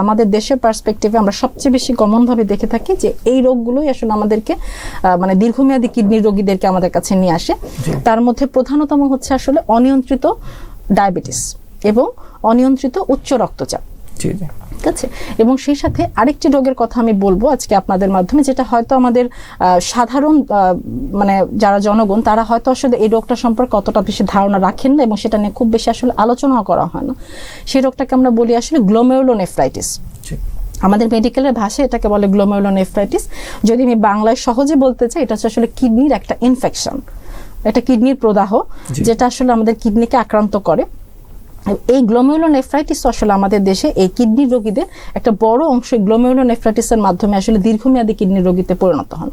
আমাদের দেশের পার্সপেক্টিভে আমরা সবচেয়ে বেশি কমন ভাবে দেখে থাকি যে এই রোগগুলোই আসলে আমাদেরকে মানে দীর্ঘমেয়াদী কিডনি রোগীদেরকে আমাদের কাছে নিয়ে আসে। তার মধ্যে প্রধানতম হচ্ছে আসলে অনিয়ন্ত্রিত ডায়াবেটিস এবং অনিয়ন্ত্রিত উচ্চ রক্তচাপ। ঠিক আছে? এবং সেই সাথে আরেকটি রোগের কথা আমি বলব আজকে আপনাদের মাধ্যমে যেটা হয়তো আমাদের সাধারণ মানে যারা জনগণ তারা হয়তো আসলে এই রোগটা সম্পর্কে অতটা বেশি ধারণা রাখেন না এবং সেটা নিয়ে খুব বেশি আসলে আলোচনাও করা হয় না। সেই রোগটাকে আমরা বলি আসলে গ্লোমেরুলোনেফ্রাইটিস আমাদের মেডিকেলের ভাষায় এটাকে বলে গ্লোমেরুলোনেফ্রাইটিস যদি আমি বাংলায় সহজে বলতে চাই এটা হচ্ছে আসলে কিডনির একটা ইনফেকশন একটা কিডনির প্রদাহ যেটা আসলে আমাদের কিডনিকে আক্রান্ত করে। এই গ্লোমেরুলোনেফ্রাইটিস আসলে আমাদের দেশে এই কিডনি রোগীদের একটা বড় অংশ গ্লোমেরুলোনেফ্রাইটিসের মাধ্যমে আসলে দীর্ঘমেয়াদী কিডনি রোগীতে পরিণত হন।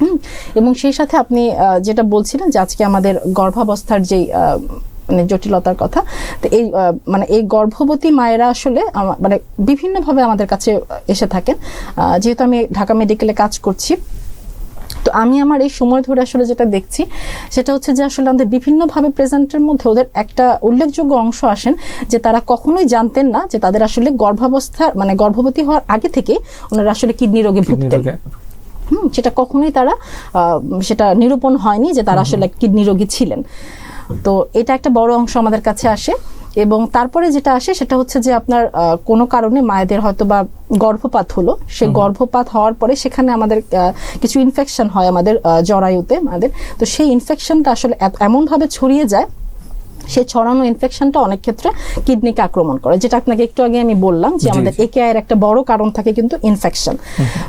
হুম, এবং সেই সাথে আপনি যেটা বলছিলেন যে আজকে আমাদের গর্ভাবস্থার যেই মানে জটিলতার কথা তো এই মানে এই গর্ভবতী মায়েরা আসলে মানে বিভিন্নভাবে আমাদের কাছে এসে থাকেন। যেহেতু আমি ঢাকা মেডিকেলে কাজ করছি তো আমি আমার এই সময় ধরে আসলে যেটা দেখছি সেটা হচ্ছে যে আসলে আমাদের বিভিন্নভাবে প্রেজেন্টের মধ্যে ওদের একটা উল্লেখযোগ্য অংশ আসেন যে তারা কখনোই জানতেন না যে তাদের আসলে গর্ভাবস্থা মানে গর্ভবতী হওয়ার আগে থেকে ওনারা আসলে কিডনি রোগে ভুগতেন। হুম, সেটা কখনোই তারা সেটা নিরূপণ হয়নি যে তারা আসলে কিডনি রোগী ছিলেন। তো এটা একটা বড় অংশ আমাদের কাছে আসে। এবং তারপরে যেটা আসে সেটা হচ্ছে যে আপনার আহ, কোনো কারণে মায়েদের হয়তো বা গর্ভপাত হলো। সে গর্ভপাত হওয়ার পরে সেখানে আমাদের আহ, কিছু ইনফেকশন হয় আমাদের জরায়ুতে আমাদের তো সেই ইনফেকশনটা আসলে এমনভাবে ছড়িয়ে যায় সেই ছড়ানো ইনফেকশনটা অনেক ক্ষেত্রে কিডনিকে আক্রমণ করে যেটা আপনাকে একটু আগে আমি বললাম যে আমাদের। একেআই এর একটা বড় কারণ থাকে কিন্তু ইনফেকশন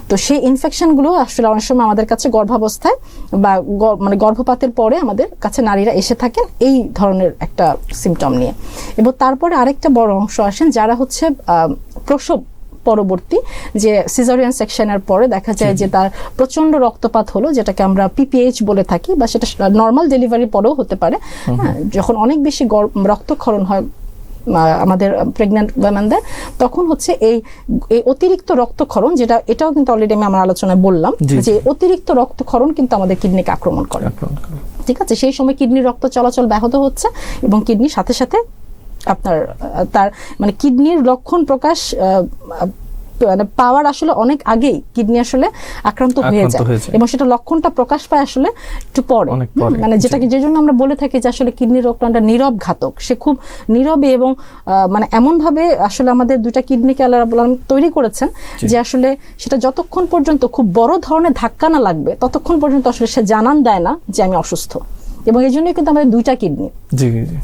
তো সেই ইনফেকশনগুলো আসলে অনেক সময় আমাদের কাছে গর্ভাবস্থায় বা মানে গর্ভপাতের পরে আমাদের কাছে নারীরা এসে থাকেন এই ধরনের একটা সিমটম নিয়ে এবং তারপরে আরেকটা বড় অংশ আসেন যারা হচ্ছে প্রসব পরবর্তী যে সিজারিয়ান সেকশনের পরে দেখা যায় যে তার প্রচণ্ড রক্তপাত হলো যেটাকে আমরা পিপিএইচ বলে থাকি বা সেটা নর্মাল ডেলিভারির পরেও হতে পারে। হ্যাঁ যখন অনেক বেশি রক্তক্ষরণ হয় আমাদের প্রেগন্যান্ট ওয়েমেনদের তখন হচ্ছে এই এই অতিরিক্ত রক্তক্ষরণ যেটা এটাও কিন্তু অলরেডি আমি আমার আলোচনায় বললাম যে অতিরিক্ত রক্তক্ষরণ কিন্তু আমাদের কিডনিকে আক্রমণ করে। ঠিক আছে? সেই সময় কিডনির রক্ত চলাচল ব্যাহত হচ্ছে এবং কিডনির সাথে সাথে আপনার তার মানে কিডনির লক্ষণ প্রকাশ মানে পাওয়ার আসলে অনেক আগেই কিডনি আসলে আক্রান্ত হয়ে যায়। এবং সেটা লক্ষণটা প্রকাশ পায় আসলে একটু পরে। মানে যেটাকে যে জন্য আমরা বলে থাকি যে আসলে কিডনি রোগটা নীরব ঘাতক সে খুব নীরবে এবং মানে এমন ভাবে আসলে আমাদের দুইটা কিডনিকে আল্লাহ তৈরি করেছেন যে আসলে সেটা যতক্ষণ পর্যন্ত খুব বড় ধরনের ধাক্কা না লাগবে ততক্ষণ পর্যন্ত আসলে সে জানান দেয় না যে আমি অসুস্থ। এবং এই জন্যই কিন্তু আমাদের দুইটা কিডনি।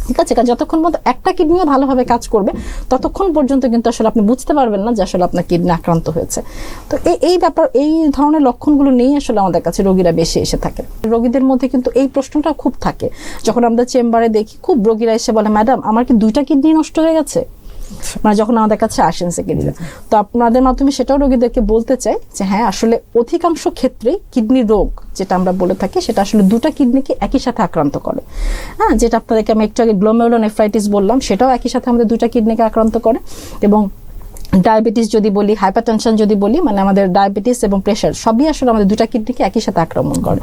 ঠিক আছে? কারণ যতক্ষণ পর্যন্ত একটা কিডনিও ভালোভাবে কাজ করবে ততক্ষণ পর্যন্ত কিন্তু আসলে আপনি বুঝতে পারবেন না যে আসলে আপনার কিডনি আক্রান্ত হয়েছে। তো এই এই ব্যাপার এই ধরনের লক্ষণগুলো নিয়েই আসলে আমাদের কাছে রোগীরা বেশি এসে থাকে। রোগীদের মধ্যে কিন্তু এই প্রশ্নটা খুব থাকে। যখন আমরা চেম্বারে দেখি খুব রোগীরা এসে বলে ম্যাডাম আমার কি দুইটা কিডনি নষ্ট হয়ে গেছে? মানে যখন আমাদের কাছে আসেন সেকেন্ডারি তো আপনাদের মাধ্যমে সেটাও রোগীদেরকে বলতে চাই যে হ্যাঁ আসলে অধিকাংশ ক্ষেত্রে কিডনি রোগ যেটা আমরা বলে থাকি, সেটা আসলে দুটো কিডনিকে একই সাথে আক্রান্ত করে। হ্যাঁ যেটা আপনাদেরকে আমি একটু আগে গ্লোমেরুলোনেফ্রাইটিস বললাম, সেটাও একই সাথে আমাদের দুটো কিডনিকে আক্রান্ত করে। এবং ডায়াবেটিস যদি বলি হাইপারটেনশন যদি বলি মানে আমাদের ডায়াবেটিস এবং প্রেশার সবই আসলে আমাদের দুটা কিডনিকে একই সাথে আক্রমণ করে।